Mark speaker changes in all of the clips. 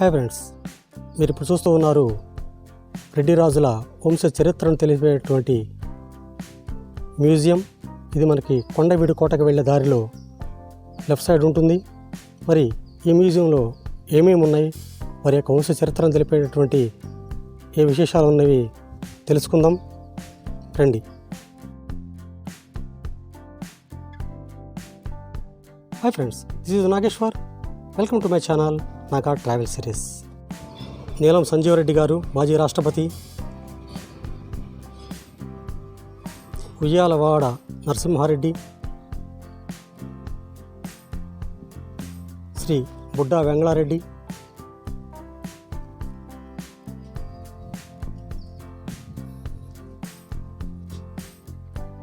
Speaker 1: Hi friends మీరు ఇప్పుడు చూస్తూ ఉన్నారు రెడ్డి రాజుల వంశ చరిత్రను తెలిపేటువంటి మ్యూజియం. ఇది మనకి కొండవీడు కోటకు వెళ్ళే దారిలో లెఫ్ట్ సైడ్ ఉంటుంది. మరి ఈ మ్యూజియంలో ఏమేమి ఉన్నాయి? వారి యొక్క వంశ చరిత్రను తెలిపేటటువంటి ఏ విశేషాలు ఉన్నవి తెలుసుకుందాం. రండి. Hi friends this is Nageshwar. Welcome to my channel. Naga travel series. Neelam Sanjiva Reddy గారు మాజీ రాష్ట్రపతి. ఉయ్యాలవాడ నరసింహారెడ్డి. శ్రీ బుడ్డా వెంగళారెడ్డి.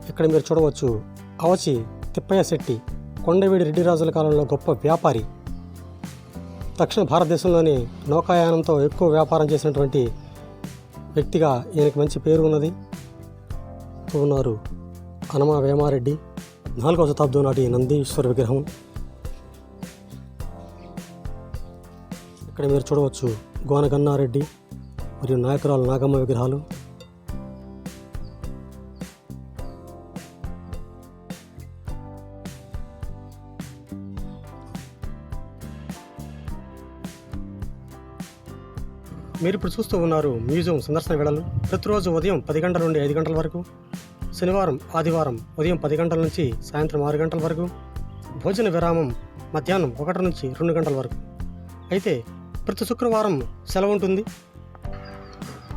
Speaker 1: ఇక్కడ మీరు చూడవచ్చు అవచి తిప్పయ్య శెట్టి కొండవీడి రెడ్డి రాజుల కాలంలో గొప్ప వ్యాపారి. దక్షిణ భారతదేశంలోని నౌకాయానంతో ఎక్కువ వ్యాపారం చేసినటువంటి వ్యక్తిగా ఈయనకి మంచి పేరు ఉన్నది. ఉన్నారు అనమ వేమారెడ్డి. నాలుగవ శతాబ్దం నాటి నందీశ్వర విగ్రహం ఇక్కడ మీరు చూడవచ్చు గోనగన్నారెడ్డి మరియు నాయకురాలు నాగమ్మ విగ్రహాలు. మీరు ఇప్పుడు చూస్తూ ఉన్నారు మ్యూజియం సందర్శన వేళలు. ప్రతిరోజు ఉదయం పది గంటల నుండి ఐదు గంటల వరకు. శనివారం ఆదివారం ఉదయం పది గంటల నుంచి సాయంత్రం ఆరు గంటల వరకు. భోజన విరామం మధ్యాహ్నం ఒకటి నుంచి రెండు గంటల వరకు. అయితే ప్రతి శుక్రవారం సెలవు ఉంటుంది.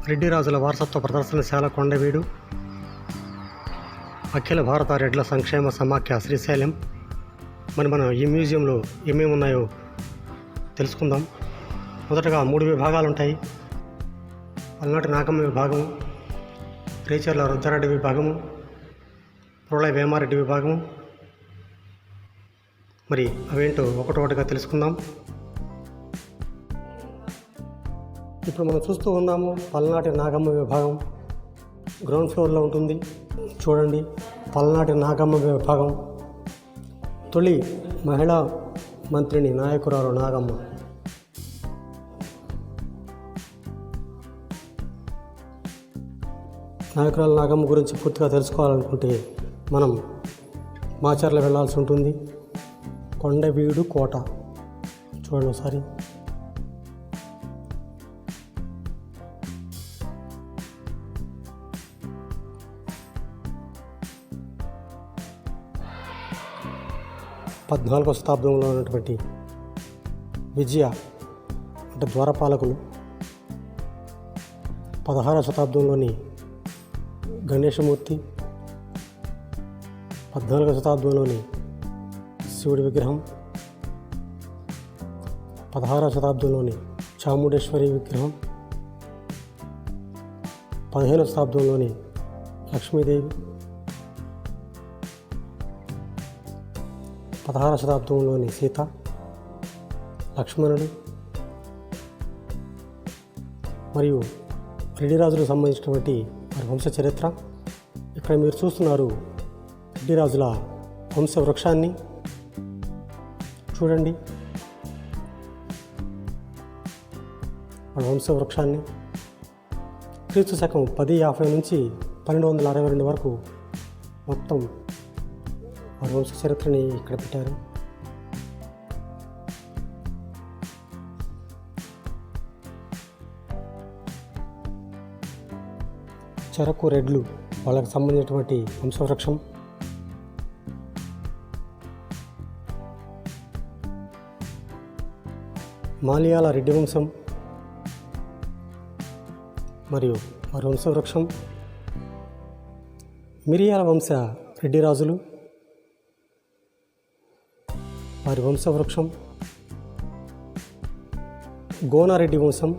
Speaker 1: రెడ్డి రాజుల వారసత్వ ప్రదర్శనశాల కొండవీడు. అఖిల భారత రెడ్ల సంక్షేమ సమాఖ్య శ్రీశైలం. మరి మనం ఈ మ్యూజియంలో ఏమేమి ఉన్నాయో తెలుసుకుందాం. మొదటగా మూడు విభాగాలు ఉంటాయి పల్నాటి నాగమ్మ విభాగము రేచర్ల రుద్రారెడ్డి విభాగము ప్రళయ వేమారెడ్డి విభాగము మరి అవేంటో ఒకటొకటిగా తెలుసుకుందాం. ఇప్పుడు మనం చూస్తూ ఉన్నాము పల్నాటి నాగమ్మ విభాగం గ్రౌండ్ ఫ్లోర్లో ఉంటుంది. చూడండి పల్నాటి నాగమ్మ విభాగం తొలి మహిళా మంత్రిని నాయకురాలు నాగమ్మ. నాయకురాల నాగమ్మ గురించి పూర్తిగా తెలుసుకోవాలనుకుంటే మనం మాచర్ల వెళ్ళాల్సి ఉంటుంది. కొండవీడు కోట. చూడండి ఒకసారి. పద్నాలుగవ శతాబ్దంలో ఉన్నటువంటి విజయ అంటే ద్వారపాలకులు పదహారవ శతాబ్దంలోని గణేశమూర్తి పద్నాలుగవ శతాబ్దంలోని శివుడి విగ్రహం పదహారవ శతాబ్దంలోని చాముండేశ్వరి విగ్రహం పదిహేనవ శతాబ్దంలోని లక్ష్మీదేవి పదహారవ శతాబ్దంలోని సీత లక్ష్మణుడు మరియు రెడ్డిరాజులకు సంబంధించినటువంటి వారి వంశ చరిత్ర ఇక్కడ మీరు చూస్తున్నారు రెడ్డిరాజుల వంశ వృక్షాన్ని చూడండి. వాళ్ళ వంశ వృక్షాన్ని క్రీస్తు శకం పది యాభై నుంచి పన్నెండు వందల అరవై రెండు వరకు మొత్తం వారి వంశ చరిత్రని ఇక్కడ పెట్టారు. చెరకు రెడ్లు వాళ్ళకి సంబంధించినటువంటి వంశవృక్షం మాలియాల రెడ్డి వంశం మరియు వారి వంశవృక్షం. మిరియాల వంశ రెడ్డి రాజులు. వారి వంశవృక్షం. గోనారెడ్డి వంశం.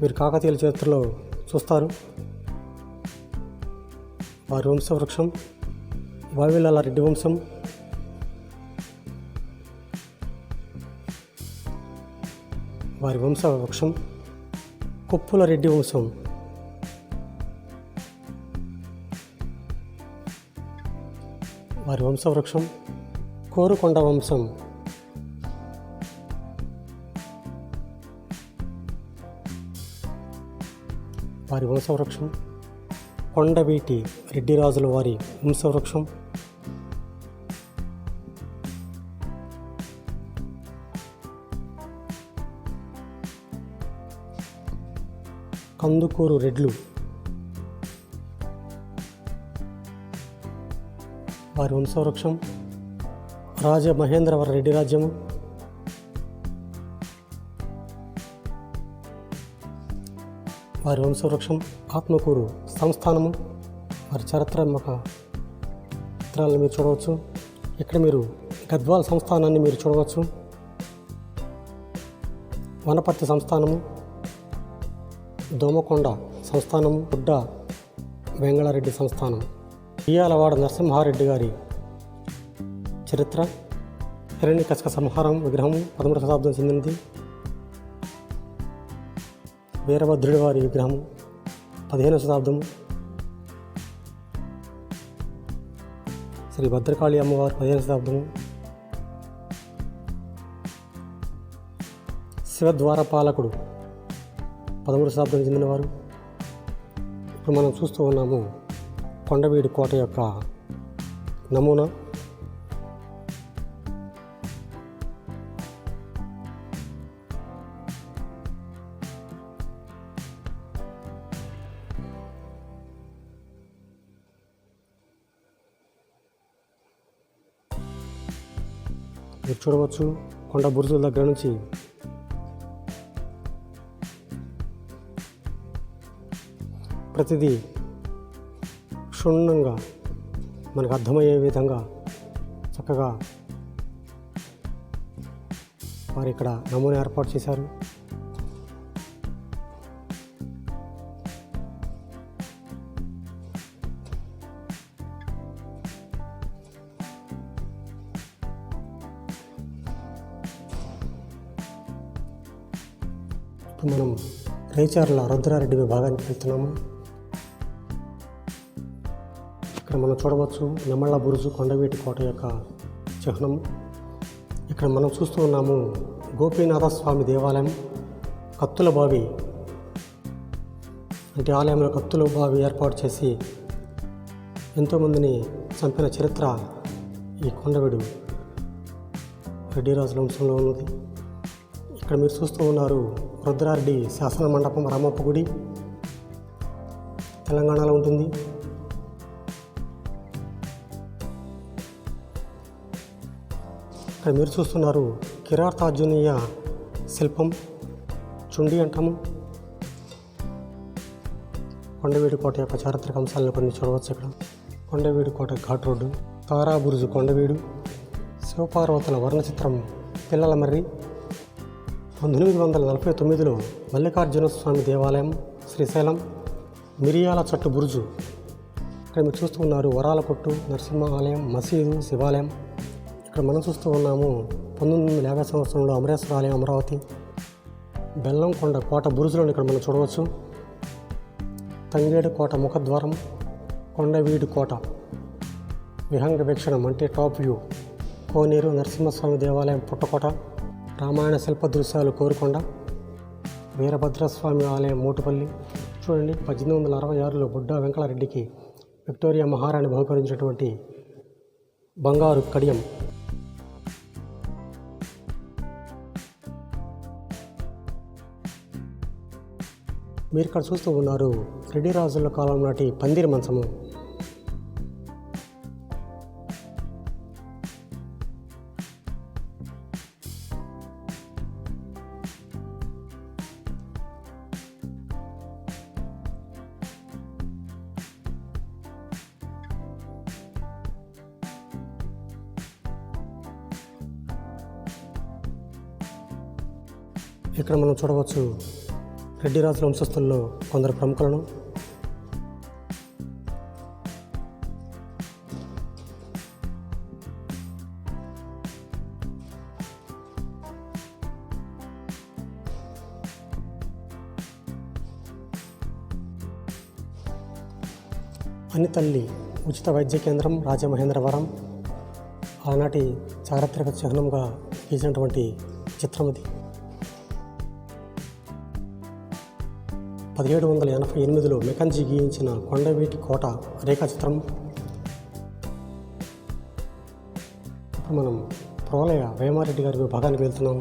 Speaker 1: మీరు కాకతీయుల చరిత్రలో చూస్తారు. వారి వంశవృక్షం వావిలాల రెడ్డి వంశం. వారి వంశ వృక్షం కొప్పుల రెడ్డి వంశం. వారి వంశవృక్షం కోరుకొండ వంశం. వారి వంశవృక్షం కొండవీటి రెడ్డిరాజుల వారి వంశవృక్షం కందుకూరు రెడ్లు వారి వంశవృక్షం రాజ మహేంద్రవర రెడ్డి రాజ్యము వారి వంశవృక్షం ఆత్మకూరు సంస్థానము వారి చరిత్రాత్మక చిత్రాలను మీరు చూడవచ్చు. ఇక్కడ మీరు గద్వాల్ సంస్థానాన్ని మీరు చూడవచ్చు. వనపర్తి సంస్థానము దోమకొండ సంస్థానము గుడ్డ వెంగళారెడ్డి సంస్థానం ఇయ్యాలవాడ నరసింహారెడ్డి గారి చరిత్ర హిరణ్యకశక సంహారం విగ్రహం పదమూడు శతాబ్దం చెందినది వీరభద్రుడి వారి విగ్రహం పదిహేను శతాబ్దం శ్రీ భద్రకాళి అమ్మవారు పదిహేను శతాబ్దము శివద్వారపాలకుడు పదమూడు శతాబ్దం చెందినవారు. ఇప్పుడు మనం చూస్తూ ఉన్నాము కొండవీడి కోట యొక్క నమూనా. మీరు చూడవచ్చు కొండ బురుజుల దగ్గర నుంచి. ప్రతిదీ క్షుణ్ణంగా మనకు అర్థమయ్యే విధంగా చక్కగా వారు ఇక్కడ నమూనా ఏర్పాటు చేశారు. ఇప్పుడు మనం రేచార్ల రుద్రారెడ్డి విభాగానికి వెళ్తున్నాము. ఇక్కడ మనం చూడవచ్చు నెమళ్ళ బురుజు కొండవీటి కోట యొక్క చిహ్నం. ఇక్కడ మనం చూస్తూ ఉన్నాము గోపీనాథ స్వామి దేవాలయం కత్తుల బావి. అంటే ఆలయంలో కత్తుల బావి ఏర్పాటు చేసి ఎంతోమందిని చంపిన చరిత్ర ఈ కొండవీడు రెడ్డిరాజుల వంశంలో ఉన్నది. ఇక్కడ మీరు చూస్తూ ఉన్నారు రుద్రారెడ్డి శాసన మండపం రామప్ప గుడి. తెలంగాణలో ఉంటుంది. ఇక్కడ మీరు చూస్తున్నారు కిరాతార్జునీయ శిల్పం చుండి అంటాము. కొండవీడి కోట యొక్క చారిత్రక అంశాలను కొన్ని చూడవచ్చు ఇక్కడ. కొండవీడి కోట ఘాట్ రోడ్డు తారా బురుజు కొండవీడు శివపార్వతుల వర్ణచిత్రం పిల్లల మర్రి పంతొమ్మిది వందల నలభై తొమ్మిదిలో మల్లికార్జునస్వామి దేవాలయం శ్రీశైలం మిరియాల చట్టు బురుజు. ఇక్కడ మీరు చూస్తూ ఉన్నారు వరాల కొట్టు నరసింహ ఆలయం మసీదు శివాలయం. ఇక్కడ మనం చూస్తూ ఉన్నాము పంతొమ్మిది వందల యాభై సంవత్సరంలో అమరేశ్వర ఆలయం అమరావతి. బెల్లంకొండ కోట బురుజులను ఇక్కడ మనం చూడవచ్చు. తంగేడు కోట ముఖద్వారం కొండవీడు కోట. విహంగ వీక్షణం అంటే టాప్ వ్యూ. కోనేరు నరసింహస్వామి దేవాలయం పుట్టకోట. రామాయణ శిల్ప దృశ్యాలు కోరుకొండ వీరభద్రస్వామి ఆలయం మూటుపల్లి. చూడండి పద్దెనిమిది వందల అరవై ఆరులో బుడ్డా వెంకటరెడ్డికి విక్టోరియా మహారాణి బహుకరించినటువంటి బంగారు కడియం. మీరు ఇక్కడ చూస్తూ ఉన్నారు రెడ్డి రాజుల కాలం నాటి పందిరి మంచము. ఇక్కడ మనం చూడవచ్చు రెడ్డి రాజుల వంశస్థుల్లో కొందరు ప్రముఖులను. అని తల్లి ఉచిత వైద్య కేంద్రం రాజమహేంద్రవరం. ఆనాటి చారిత్రక చిహ్నంగా గీసినటువంటి చిత్రం అది పదిహేడు వందల ఎనభై ఎనిమిదిలో మెకంజీ గీయించిన కొండవీటి కోట రేఖాచిత్రం. ఇప్పుడు మనం ప్రోలయ వేమారెడ్డి గారి విభాగానికి వెళ్తున్నాము.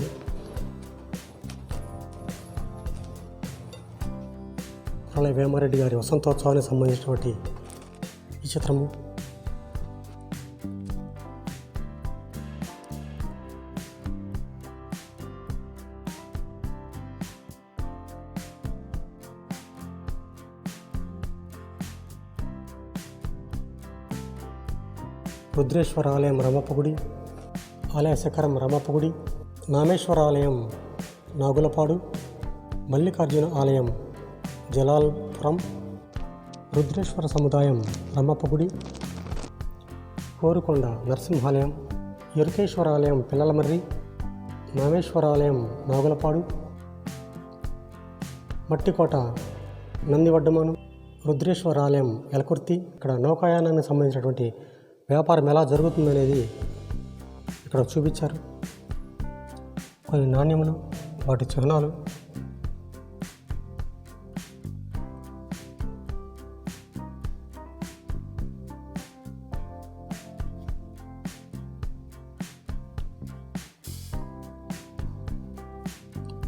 Speaker 1: ప్రోలయ వేమారెడ్డి గారి వసంతోత్సవానికి సంబంధించినటువంటి ఈ చిత్రము. రుద్రేశ్వర ఆలయం రమప్ప ఆలయ శిఖరం రమపగుడి నామేశ్వర ఆలయం నాగులపాడు మల్లికార్జున ఆలయం జలాల్పురం రుద్రేశ్వర సముదాయం రమపగుడి కోరుకొండ నరసింహాలయం ఎరుకేశ్వర ఆలయం పిల్లలమర్రి నామేశ్వర ఆలయం నాగులపాడు మట్టికోట నందివడ్డమాను రుద్రేశ్వర ఆలయం ఎలకుర్తి. ఇక్కడ నౌకాయానానికి సంబంధించినటువంటి వ్యాపారం ఎలా జరుగుతుందనేది ఇక్కడ చూపించారు. కొన్ని నాణ్యములు వాటి చిహ్నాలు.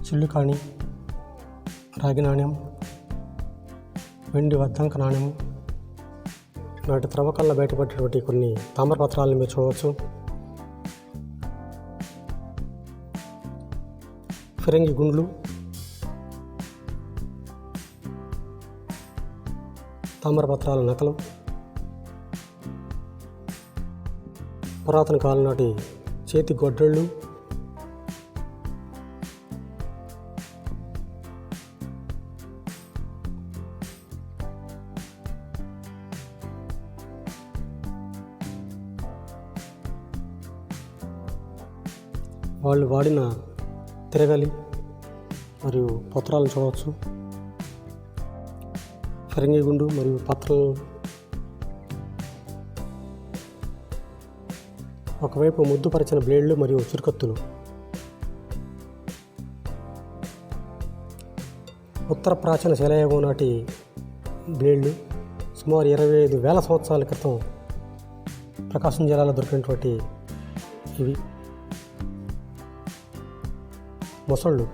Speaker 1: చిల్లుకాణి రాగి నాణ్యం వెండి వద్దంక నాణ్యము. నాటి త్రవ్వకాల్లో బయటపడేటువంటి కొన్ని తామ్రపత్రాలను మీరు చూడవచ్చు. ఫిరంగి గుండ్లు తామ్రపత్రాల నకలు పురాతన కాలం నాటి చేతి గొడ్డళ్ళు వాళ్ళు వాడిన తిరగలి మరియు పత్రాలను చూడవచ్చు. ఫిరంగి గుండు మరియు పత్రాలు ఒకవైపు ముద్దుపరిచిన బ్లేడ్లు మరియు చురుకత్తులు. ఉత్తర ప్రాచీన శిలాయుగం నాటి బ్లేడ్లు సుమారు ఇరవై ఐదు వేల సంవత్సరాల క్రితం ప్రకాశం జిల్లాలో దొరికినటువంటి ఇవి. మొసళ్ళు.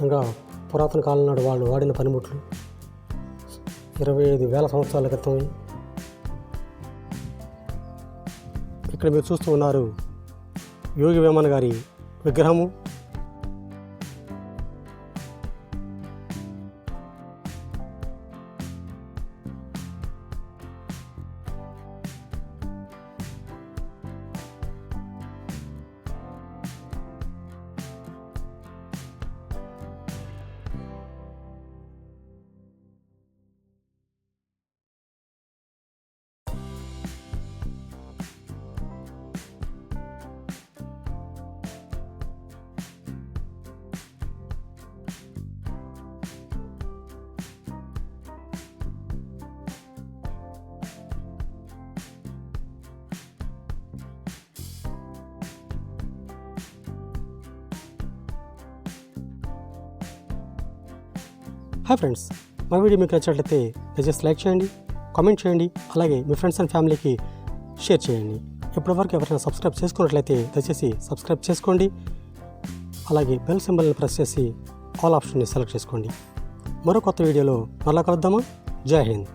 Speaker 1: ఇంకా పురాతన కాలం నాడు వాళ్ళు వాడిన పనిముట్లు. ఇరవై ఐదు వేల సంవత్సరాల క్రితం ఇక్కడ మీరు చూస్తూ ఉన్నారు యోగి వేమన్ గారి విగ్రహము. హాయ్ ఫ్రెండ్స్ మా వీడియో మీకు నచ్చినట్లయితే దయచేసి లైక్ చేయండి కామెంట్ చేయండి అలాగే మీ ఫ్రెండ్స్ అండ్ ఫ్యామిలీకి షేర్ చేయండి. ఇప్పటివరకు ఎవరైనా సబ్స్క్రైబ్ చేసుకున్నట్లయితే దయచేసి సబ్స్క్రైబ్ చేసుకోండి అలాగే బెల్ సింబల్ని ప్రెస్ చేసి ఆల్ ఆప్షన్ని సెలెక్ట్ చేసుకోండి. మరో కొత్త వీడియోలో మరలా కలుద్దామా? జై హింద్.